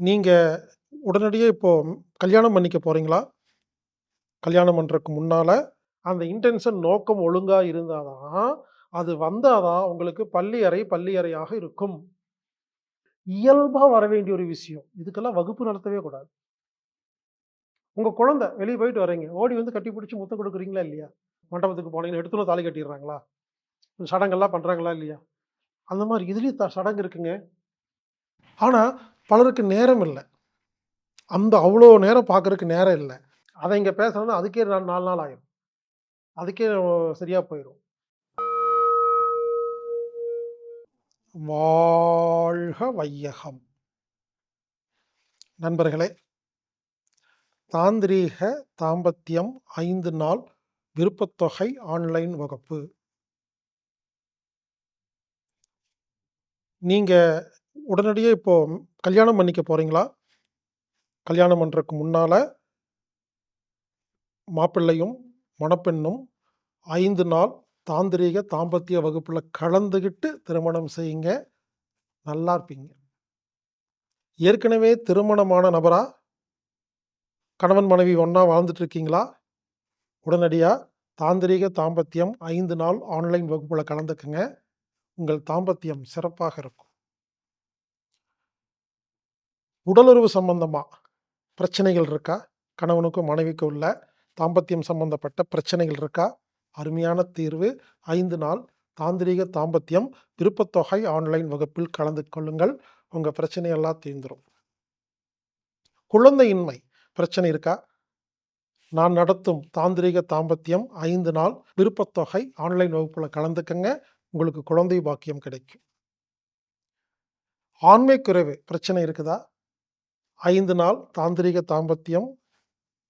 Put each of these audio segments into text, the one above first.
நீங்க உடனடியா இப்போ கல்யாணம் பண்ணிக்க போறீங்களா? கல்யாணம் பண்றதுக்கு முன்னால, அந்த இன்டென்ஷன் நோக்கம் ஒழுங்கா இருந்தா தான், அது வந்தா தான் உங்களுக்கு பள்ளி அறை, பள்ளி அறையாக இருக்கும். இயல்பா வர வேண்டிய ஒரு விஷயம். இதுக்கெல்லாம் வகுப்பு நடத்தவே கூடாது. உங்க குழந்தை வெளிய போயிட்டு வர்றீங்க. ஓடி வந்து கட்டி பிடிச்சு முத்தம் குடுக்குறீங்களா இல்லையா? மண்டபத்துக்கு போனீங்கன்னா எடுத்தோனே தாலி கட்டிர்றாங்களா? சடங்கெல்லாம் பண்றாங்களா இல்லையா? அந்த மாரி இதுலயும் த சடங்கு இருக்குங்க. ஆனா, பலருக்கு நேரம் இல்லை அந்த அவ்வளோ நேரம் பார்க்குறதுக்கு நேரம் இல்லை அதை இங்கே பேசணும்னா அதுக்கே நா 4 நாள் ஆகிடும் அதுக்கே சரியாக போயிடும் வாழ்க வையகம்! நண்பர்களே, தாந்திரீக தாம்பத்தியம் ஐந்து நாள் விருப்பத்தொகை ஆன்லைன் வகுப்பு. நீங்கள் உடனடியாக இப்போ கல்யாணம் பண்ணிக்க போறீங்களா? கல்யாணம் பண்ணுறதுக்கு முன்னால மாப்பிள்ளையும், மணப்பெண்ணும் ஐந்து நாள் தாந்திரீக தாம்பத்திய வகுப்பில் கலந்துகிட்டு திருமணம் செய்யுங்க. நல்லா இருப்பீங்க. ஏற்கனவே திருமணமான நபரா? கணவன், மனைவி ஒன்றா வாழ்ந்துட்டு இருக்கீங்களா? உடனடியாக தாந்திரீக தாம்பத்தியம் ஐந்து நாள் ஆன்லைன் வகுப்பில் கலந்துக்குங்க உங்கள் தாம்பத்தியம் சிறப்பாக இருக்கும். உடலுறவு சம்பந்தமாக பிரச்சனைகள் இருக்கா? கணவனுக்கும், மனைவிக்கும் உள்ள தாம்பத்தியம் சம்பந்தப்பட்ட பிரச்சனைகள் இருக்கா? அருமையான தீர்வு ஐந்து நாள் தாந்திரீக தாம்பத்தியம் விருப்பத்தொகை ஆன்லைன் வகுப்பில் கலந்து கொள்ளுங்கள். உங்கள் பிரச்சனையெல்லாம் தீர்ந்துடும் குழந்தையின்மை பிரச்சனை இருக்கா? நான் நடத்தும் தாந்திரீக தாம்பத்தியம் ஐந்து நாள் விருப்பத்தொகை ஆன்லைன் வகுப்பில் கலந்துக்கங்க. உங்களுக்கு குழந்தை பாக்கியம் கிடைக்கும். ஆண்மை குறைவு பிரச்சனை இருக்குதா? ஐந்து நாள் தாந்திரிக தாம்பத்தியம்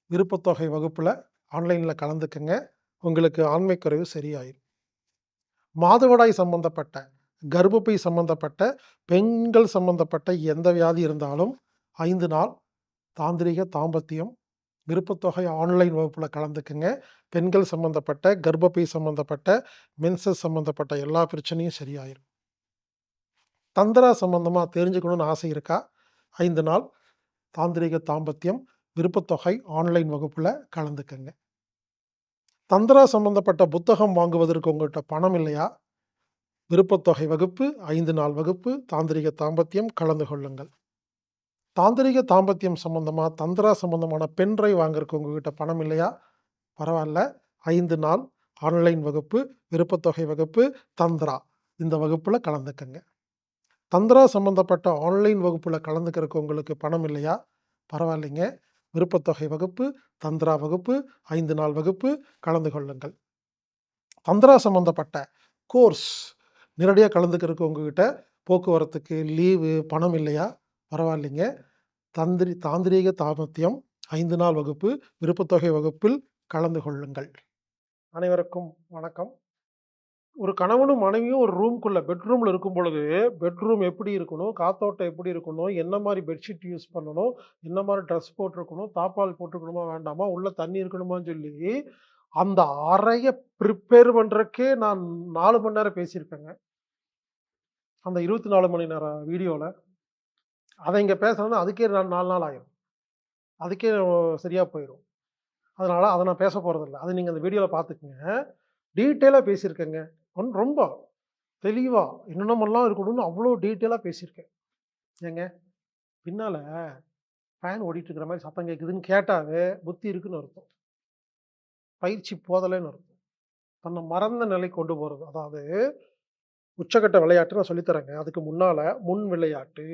விருப்பத்தொகை வகுப்பில் ஆன்லைனில் கலந்துக்குங்க உங்களுக்கு ஆண்மைக்குறைவு சரியாயிடும் சரியாயிரும். மாதவிடாய் சம்பந்தப்பட்ட, கர்ப்பப்பை சம்பந்தப்பட்ட, பெண்கள் சம்பந்தப்பட்ட எந்த வியாதி இருந்தாலும் ஐந்து நாள் தாந்திரிக தாம்பத்தியம் விருப்பத்தொகை ஆன்லைன் வகுப்பில் கலந்துக்குங்க பெண்கள் சம்பந்தப்பட்ட, கர்ப்பப்பை சம்பந்தப்பட்ட, மென்சஸ் சம்பந்தப்பட்ட எல்லா பிரச்சனையும் சரியாயிரும். தந்திரா சம்பந்தமாக தெரிஞ்சுக்கணும்னு ஆசை இருக்கா? ஐந்து நாள் தாந்திரிக தாம்பத்தியம் விருப்பத்தொகை ஆன்லைன் வகுப்பில் கலந்துக்கங்க. தந்திரா சம்பந்தப்பட்ட புத்தகம் வாங்குவதற்கு உங்கள்கிட்ட பணம் இல்லையா? விருப்பத்தொகை வகுப்பு ஐந்து நாள் வகுப்பு தாந்திரீக தாம்பத்தியம் கலந்து கொள்ளுங்கள். தாந்திரிக தாம்பத்தியம் சம்பந்தமாக தந்திரா சம்பந்தமான பென் வாங்குறதுக்கு உங்ககிட்ட பணம் இல்லையா? பரவாயில்ல ஐந்து நாள் ஆன்லைன் வகுப்பு, விருப்பத்தொகை வகுப்பு, தந்திரா இந்த வகுப்பில் கலந்துக்கங்க. தந்திரா சம்பந்தப்பட்ட ஆன்லைன் வகுப்பில் கலந்துக்கிறதுக்கு உங்களுக்கு பணம் இல்லையா? பரவாயில்லைங்க. விருப்பத்தொகை வகுப்பு, தந்திரா வகுப்பு, ஐந்து நாள் வகுப்பு கலந்து கொள்ளுங்கள். தந்திரா சம்பந்தப்பட்ட கோர்ஸ் நேரடியாக கலந்துக்கிறதுக்கு உங்ககிட்ட போக்குவரத்துக்கு, லீவு, பணம் இல்லையா? பரவாயில்லைங்க. தந்திரி தாந்திரீக தாமத்தியம் ஐந்து நாள் வகுப்பு, விருப்பத்தொகை வகுப்பில் கலந்து கொள்ளுங்கள். அனைவருக்கும் வணக்கம். ஒரு கணவனும், மனைவியும் ஒரு ரூம்க்குள்ள பெட்ரூம்ல இருக்கும் பொழுது, பெட்ரூம் எப்படி இருக்கணும்? காத்தோட்டம் எப்படி இருக்கணும்? என்ன மாரி பெட்ஷீட் யூஸ் பண்ணணும்? என்ன மாரி ட்ரெஸ் போட்டிருக்கணும்? தாப்பால் போட்டுருக்கணுமா? வேண்டாமா? உள்ள தண்ணி இருக்கணுமான்னு சொல்லி, அந்த அறைய ப்ரிப்பேர் பண்றதுக்கே நான் 4 மணி நேரம் பேசியிருப்பேங்க. அந்த 24 மணி நேரம் வீடியோல. அத இங்க பேசணும்னா அதுக்கே நான் 4 நாள் ஆயிரும். அதுக்கே சரியா போயிரும். அதனால அத நான் பேச போறதில்ல. அத நீங்க அந்த வீடியோல பார்த்துக்கங்க. டீட்டெயிலா பேசியிருக்கேங்க. ஒன் ரொம்ப தெளிவாக என்னென்னமெல்லாம் இருக்கணும்னு அவ்வளோ டீட்டெயிலாக பேசியிருக்கேன். ஏங்க, பின்னால் ஃபேன் ஓடிட்டு இருக்கிற மாதிரி சத்தம் கேட்குதுன்னு கேட்டாவே புத்தி இருக்குன்னு அர்த்தம். பயிற்சி போதலைன்னு அர்த்தம். தன்னை மறந்த நிலை கொண்டு போகிறது அதாவது உச்சக்கட்ட விளையாட்டு நான் சொல்லித்தரேங்க அதுக்கு முன்னால் முன் விளையாட்டு,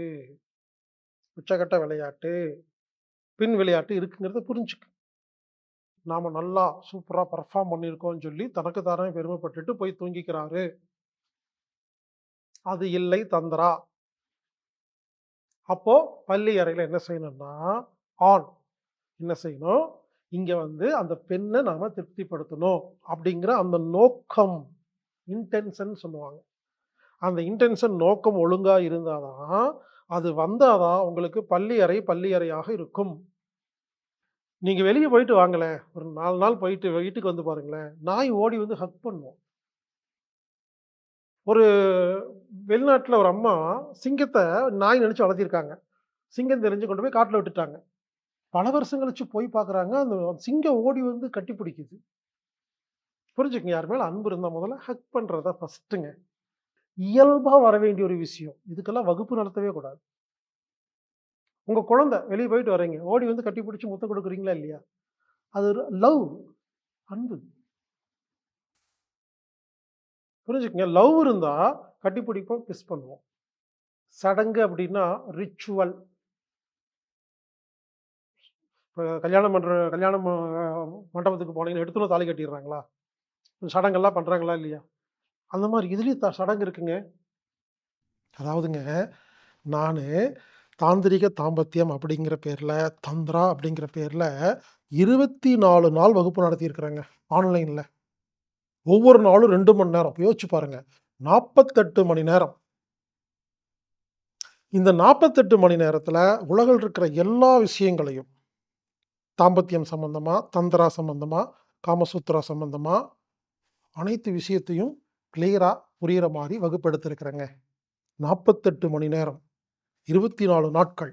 உச்சக்கட்ட விளையாட்டு, பின் விளையாட்டு இருக்குங்கிறத புரிஞ்சுக்க. நாம் நல்லா சூப்பராக பர்ஃபார்ம் பண்ணியிருக்கோம்னு சொல்லி தனக்கு தானே பெருமைப்பட்டுட்டு போய் தூங்கிக்கிறாரு. அது இல்லை தந்திரா. அப்போ பள்ளி அறையில் என்ன செய்யணும்னா, ஆண் என்ன செய்யணும்? இங்கே வந்து அந்த பெண்ணை நாம் திருப்திப்படுத்தணும். அப்படிங்கிற அந்த நோக்கம், இன்டென்ஷன் சொல்லுவாங்க. அந்த இன்டென்ஷன் நோக்கம் ஒழுங்காக இருந்தால் தான், அது வந்தால் தான் உங்களுக்கு பள்ளி அறை, பள்ளி அறையாக இருக்கும். நீங்கள் வெளியே போயிட்டு வாங்களேன். ஒரு நாலு நாள் போயிட்டு வீட்டுக்கு வந்து பாருங்களேன். நாய் ஓடி வந்து ஹக் பண்ணுவோம் ஒரு வெளிநாட்டில் ஒரு அம்மா சிங்கத்தை நாய் நினச்சி வளர்த்திருக்காங்க. சிங்கம் தெரிஞ்சு கொண்டு போய் காட்டில் விட்டுட்டாங்க. பல வருஷம் கழிச்சு போய் பார்க்குறாங்க, அந்த சிங்கம் ஓடி வந்து கட்டி பிடிக்குது. புரிஞ்சுக்கங்க. யார் மேலே அன்பு இருந்தால் முதல்ல ஹக் பண்ணுறதா ஃபஸ்ட்டுங்க ஃபர்ஸ்ட்டுங்க. வர வேண்டிய ஒரு விஷயம். இதுக்கெல்லாம் வகுப்பு நடத்தவே கூடாது. உங்கள் குழந்தை வெளியே போயிட்டு வரீங்க ஓடி வந்து கட்டி பிடிச்சி முத்தம் கொடுக்குறீங்களா இல்லையா? அது ஒரு லவ். அன்பு. புரிஞ்சுக்கங்க. லவ் இருந்தால் கட்டி பிடிப்போம், கிஸ் பண்ணுவோம். சடங்கு அப்படின்னா ரிச்சுவல். இப்போ கல்யாணம் பண்ணுற கல்யாணம் மண்டபத்துக்கு போனீங்கன்னா எடுத்தோனே தாலி கட்டிடுறாங்களா சடங்கெல்லாம் பண்ணுறாங்களா இல்லையா? அந்த மாதிரி இதுலேயும் த சடங்கு இருக்குங்க. அதாவதுங்க, நான் தாந்திரிக தாம்பத்தியம் அப்படிங்கிற பேர்ல, தந்த்ரா அப்படிங்கிற பேர்ல 24 நாள் வகுப்பு நடத்தியிருக்கிறாங்க, ஆன்லைன்ல. ஒவ்வொரு நாளும் 2 மணி நேரம். யோசிச்சு பாருங்க. 48 மணி நேரம். இந்த 48 மணி நேரத்தில் உலகில் இருக்கிற எல்லா விஷயங்களையும் தாம்பத்தியம் சம்பந்தமா, தந்த்ரா சம்பந்தமா, காமசூத்ரா சம்பந்தமா அனைத்து விஷயத்தையும் கிளியரா புரியிற மாரி வகுப்பு எடுத்திருக்கிறேங்க. 48 மணி நேரம். 24 நாட்கள்.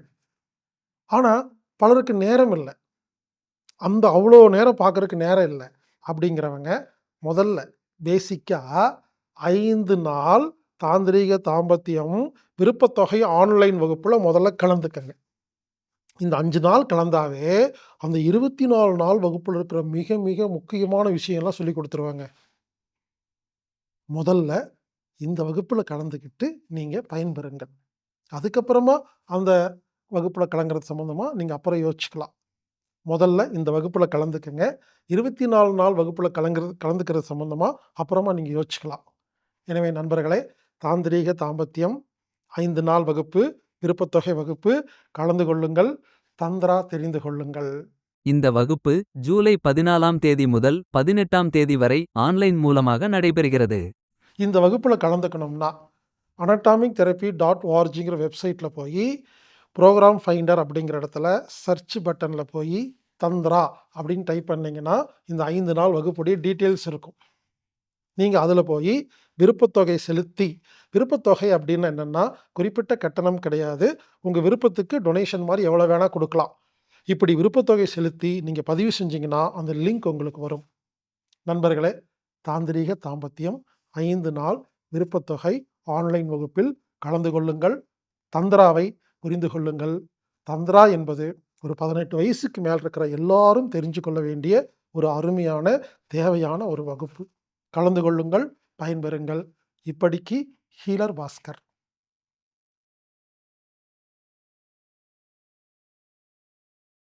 ஆனால் பலருக்கு நேரம் இல்லை அந்த அவ்வளோ நேரம் பார்க்குறதுக்கு நேரம் இல்லை அப்படிங்கிறவங்க முதல்ல பேசிக்காக ஐந்து நாள் தாந்திரீக தாம்பத்தியம் விருப்பத்தொகை ஆன்லைன் வகுப்பில் முதல்ல கலந்துக்கங்க. இந்த அஞ்சு நாள் கலந்தாவே, அந்த 24 நாள் வகுப்பில் இருக்கிற மிக மிக முக்கியமான விஷயம்லாம் சொல்லி கொடுத்துருவாங்க முதல்ல இந்த வகுப்பில் கலந்துக்கிட்டு நீங்கள் பயன்பெறுங்கள். அதுக்கப்புறமா அந்த வகுப்புல கலங்குறது சம்மந்தமா நீங்க அப்புறம் யோசிச்சுக்கலாம். முதல்ல இந்த வகுப்புல கலந்துக்கங்க. 24 நாள் வகுப்புல கலங்குறது கலந்துக்கிறது சம்மந்தமா அப்புறமா நீங்க யோசிச்சுக்கலாம். எனவே நண்பர்களே, தாந்திரீக தாம்பத்தியம் 5 நாள் வகுப்பு, விருப்பத்தொகை வகுப்பு கலந்து கொள்ளுங்கள். தந்த்ரா தெரிந்து கொள்ளுங்கள். இந்த வகுப்பு ஜூலை 14ஆம் தேதி முதல் 18ஆம் தேதி வரை ஆன்லைன் மூலமாக நடைபெறுகிறது. இந்த வகுப்புல கலந்துக்கணும்னா, அனடாமிக் தெரப்பி டாட் ஓஆர்ஜிங்கிற வெப்சைட்டில் போய் ப்ரோக்ராம் ஃபைண்டர் அப்படிங்கிற இடத்துல சர்ச் பட்டனில் போய் தந்திரா அப்படின்னு டைப் பண்ணிங்கன்னா இந்த ஐந்து நாள் வகுப்புடைய டீட்டெயில்ஸ் இருக்கும். நீங்கள் அதில் போய் விருப்பத்தொகை செலுத்தி விருப்பத்தொகை அப்படின்னு என்னென்னா குறிப்பிட்ட கட்டணம் கிடையாது. உங்கள் விருப்பத்துக்கு டொனேஷன் மாதிரி எவ்வளோ வேணால் கொடுக்கலாம் இப்படி விருப்பத்தொகை செலுத்தி நீங்கள் பதிவு செஞ்சீங்கன்னா, அந்த லிங்க் உங்களுக்கு வரும். நண்பர்களே, தாந்திரீக தாம்பத்தியம் ஐந்து நாள் விருப்பத்தொகை ஆன்லைன் வகுப்பில் கலந்து கொள்ளுங்கள். தந்த்ராவை புரிந்து கொள்ளுங்கள். தந்த்ரா என்பது ஒரு 18 வயசுக்கு மேல் இருக்கிற எல்லாரும் தெரிஞ்சு கொள்ள வேண்டிய ஒரு அருமையான, தேவையான ஒரு வகுப்பு. கலந்து கொள்ளுங்கள், பயன்பெறுங்கள். இப்படிக்கு ஹீலர் பாஸ்கர்.